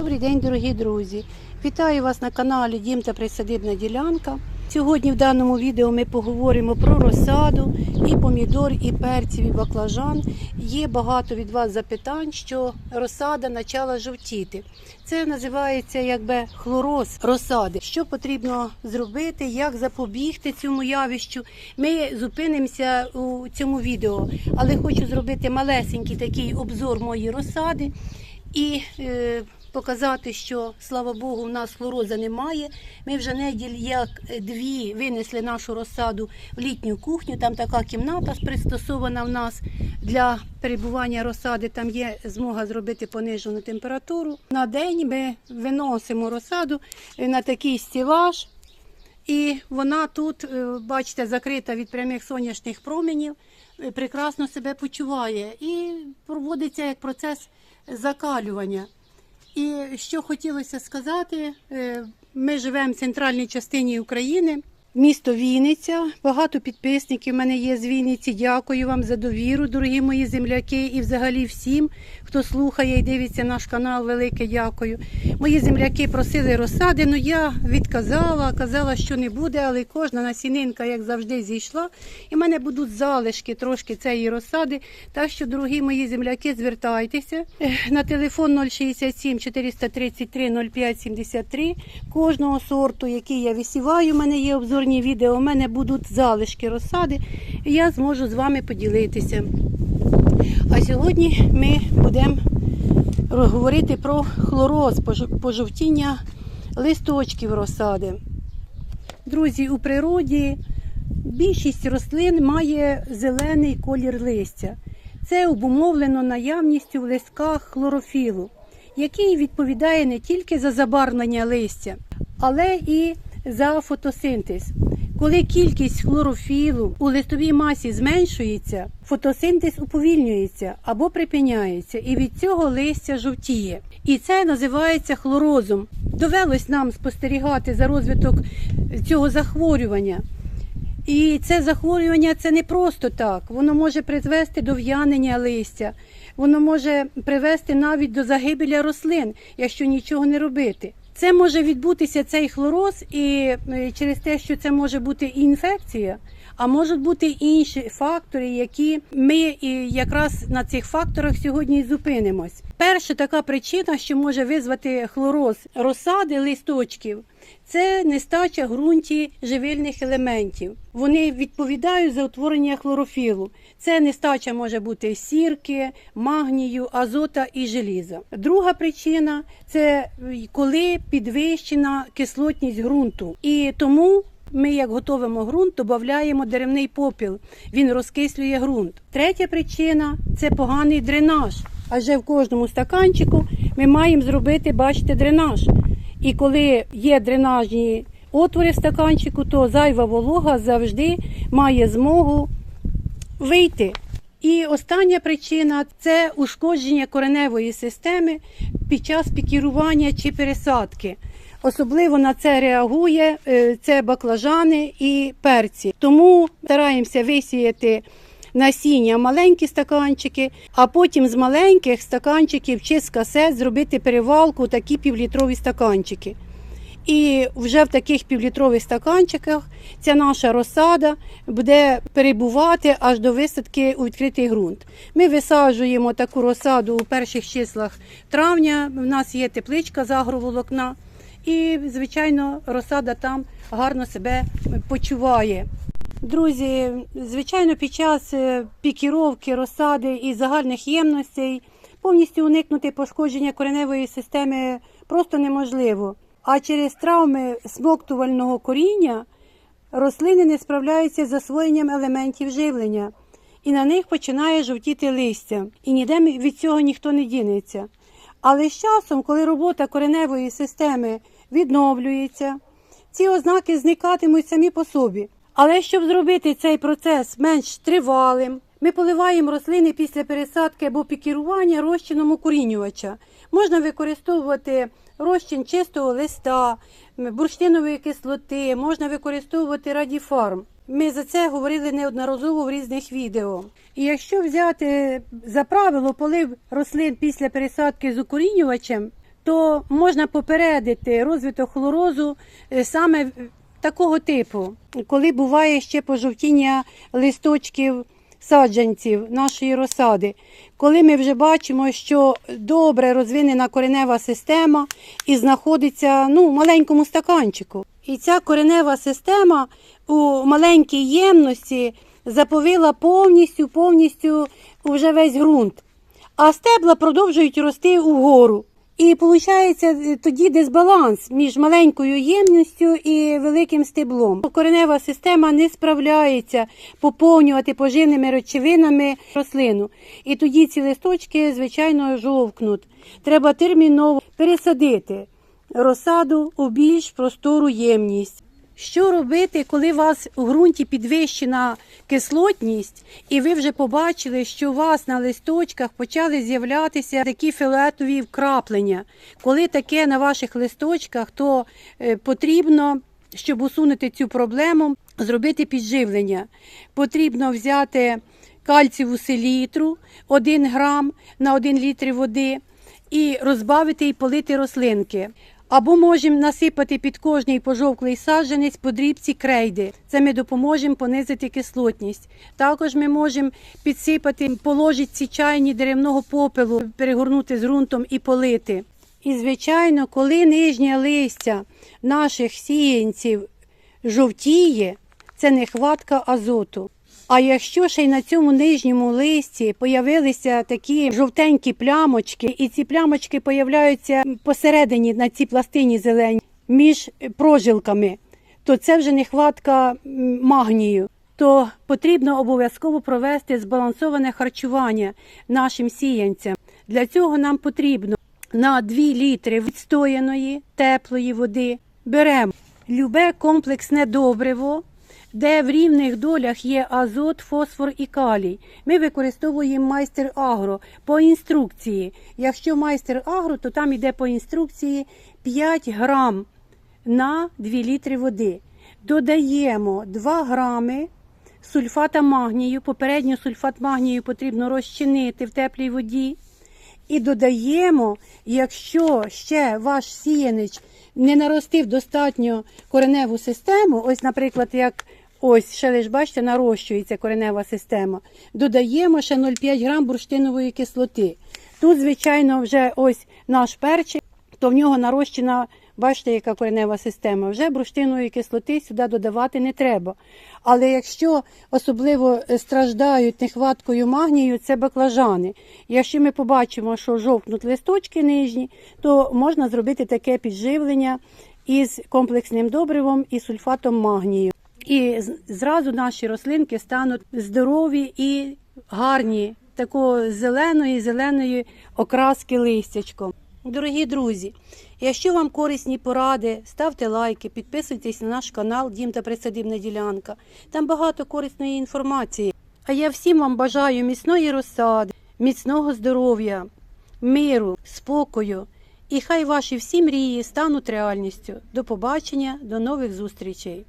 Добрий день, дорогі друзі! Вітаю вас на каналі Дім та Присадибна ділянка. Сьогодні в даному відео ми поговоримо про розсаду, і помідор, і перців, і баклажан. Є багато від вас запитань, що розсада почала жовтіти. Це називається якби хлороз розсади. Що потрібно зробити, як запобігти цьому явищу. Ми зупинимося у цьому відео, але хочу зробити малесенький такий обзор моєї розсади і е, показати, що слава Богу, в нас хлороза немає. Ми вже неділь як дві винесли нашу розсаду в літню кухню. Там така кімната пристосована в нас для перебування розсади. Там є змога зробити понижену температуру. На день ми виносимо розсаду на такий стілаж. І вона тут, е, бачите, закрита від прямих сонячних променів, е, прекрасно себе почуває і проводиться як процес закалювання. І що хотілося сказати, е, ми живемо в центральній частині України, місто Вінниця. Багато підписників в мене є з Вінниці. Дякую вам за довіру, дорогі мої земляки, і взагалі всім, хто слухає і дивиться наш канал. Велике дякую. Мої земляки просили розсади, але я відказала, казала, що не буде, але кожна насінинка, як завжди, зійшла. І в мене будуть залишки трошки цієї розсади. Так що, дорогі мої земляки, звертайтеся на телефон 067 433 05 73. Кожного сорту, який я висіваю, у мене є обзорні відео, у мене будуть залишки розсади, і я зможу з вами поділитися. А сьогодні ми будемо говорити про хлороз, пожовтіння листочків розсади. Друзі, у природі більшість рослин має зелений колір листя. Це обумовлено наявністю в листках хлорофілу, який відповідає не тільки за забарвлення листя, але і за фотосинтез. Коли кількість хлорофілу у листовій масі зменшується, фотосинтез уповільнюється або припиняється, і від цього листя жовтіє. І це називається хлорозом. Довелось нам спостерігати за розвиток цього захворювання. І це захворювання це не просто так. Воно може призвести до в'янення листя, воно може привести навіть до загибелі рослин, якщо нічого не робити. Це може відбутися цей хлороз, і е, через те, що це може бути і інфекція, а можуть бути інші фактори, які ми якраз на цих факторах сьогодні і зупинимось. Перша така причина, що може визвати хлороз розсади листочків, це нестача ґрунті живильних елементів. Вони відповідають за утворення хлорофілу. Це нестача може бути сірки, магнію, азота і желіза. Друга причина це коли підвищена кислотність ґрунту. І тому ми, як готовимо ґрунт, додаємо деревний попіл. Він розкислює ґрунт. Третя причина це поганий дренаж. Адже в кожному стаканчику ми маємо зробити, бачите, дренаж. І коли є дренажні отвори в стаканчику, то зайва волога завжди має змогу вийти. І остання причина це ушкодження кореневої системи під час пікірування чи пересадки. Особливо на це реагує е, це баклажани і перці. Тому стараємося висіяти насіння маленькі стаканчики, а потім з маленьких стаканчиків чи з касет зробити перевалку такі півлітрові стаканчики. І вже в таких півлітрових стаканчиках ця наша розсада буде перебувати аж до висадки у відкритий ґрунт. Ми висаджуємо таку розсаду у перших числах травня. У нас є тепличка з агроволокна, і, звичайно, розсада там гарно себе почуває. Друзі, звичайно, під час е, пікіровки розсади і загальних ємностей повністю уникнути пошкодження кореневої системи просто неможливо. А через травми смоктувального коріння рослини не справляються з засвоєнням елементів живлення, і на них починає жовтіти листя. І ніде від цього ніхто не дінеться. Але з часом, коли робота кореневої системи відновлюється, ці ознаки зникатимуть самі по собі. Але щоб зробити цей процес менш тривалим, ми поливаємо рослини після пересадки або пікірування розчином укорінювача. Можна використовувати розчин чистого листа, бурштинової кислоти, можна використовувати радіфарм. Ми за це говорили неодноразово в різних відео. І якщо взяти за правило полив рослин після пересадки з укорінювачем, то можна попередити розвиток хлорозу е, саме такого типу, коли буває ще пожовтіння листочків саджанців нашої розсади, коли ми вже бачимо, що добре розвинена коренева система і знаходиться ну, в маленькому стаканчику. І ця коренева система у маленькій ємності заповила повністю, повністю вже весь ґрунт. А стебла продовжують рости угору. І виходить тоді дисбаланс між маленькою ємністю і великим стеблом. Коренева система не справляється поповнювати поживними речовинами рослину. І тоді ці листочки, звичайно, жовкнуть. Треба терміново пересадити розсаду у більш простору ємність. Що робити, коли у вас у ґрунті підвищена кислотність, і ви вже побачили, що у вас на листочках почали з'являтися такі фіолетові вкраплення? Коли таке на ваших листочках, то е, потрібно, щоб усунути цю проблему, зробити підживлення. Потрібно взяти кальціву селітру 1 грам на 1 літр води і розбавити і полити рослинки. Або можемо насипати під кожний пожовклий саджанець по дрібці крейди. Це ми допоможемо понизити кислотність. Також ми можемо підсипати по ложечці чайні деревного попелу, перегорнути з ґрунтом і полити. І, звичайно, коли нижнє листя наших сіянців жовтіє, це нехватка азоту. А якщо ще й на цьому нижньому листі появилися такі жовтенькі плямочки, і ці плямочки появляються посередині на цій пластині зелені між прожилками, то це вже нехватка магнію. То потрібно обов'язково провести збалансоване харчування нашим сіянцям. Для цього нам потрібно на 2 літри відстояної теплої води беремо любе комплексне добриво, де в рівних долях є азот, фосфор і калій. Ми використовуємо майстер агро по інструкції. Якщо майстер агро, то там йде по інструкції 5 грам на 2 літри води. Додаємо 2 грами сульфата магнію. Попередньо сульфат магнію потрібно розчинити в теплій воді. І додаємо, якщо ще ваш сіянич не наростив достатньо кореневу систему, ось, наприклад, як ось ще лиш бачите, нарощується коренева система, додаємо ще 0,5 грам бурштинової кислоти. Тут, звичайно, вже ось наш перчик, то в нього нарощена, бачите, яка коренева система. Вже бурштинової кислоти сюди додавати не треба. Але якщо особливо е, страждають нехваткою магнію, це баклажани. Якщо ми побачимо, що жовкнуть листочки нижні, то можна зробити таке підживлення із комплексним добривом і сульфатом магнію. І зразу наші рослинки стануть здорові і гарні, такої зеленої, зеленої окраски листячком. Дорогі друзі, якщо вам корисні поради, ставте лайки, підписуйтесь на наш канал Дім та Присадибна ділянка. Там багато корисної інформації. А я всім вам бажаю міцної розсади, міцного здоров'я, миру, спокою. І хай ваші всі мрії стануть реальністю. До побачення, до нових зустрічей.